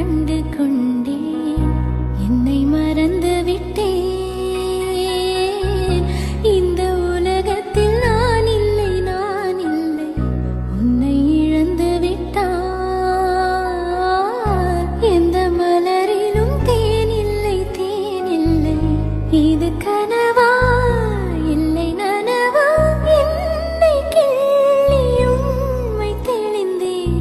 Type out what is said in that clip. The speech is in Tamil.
கண்டு கொண்டேன் என்னை மறந்து விட்டேன் இந்த உலகத்தில் நான் இல்லை நான் இல்லை. உன்னை இழந்து விட்டான் எந்த மலரிலும் தேன் இல்லை தேன் இல்லை. இது கனவா? இல்லை நனவா? என்னை கிள்ளியும் வைத்தெளிந்தேன்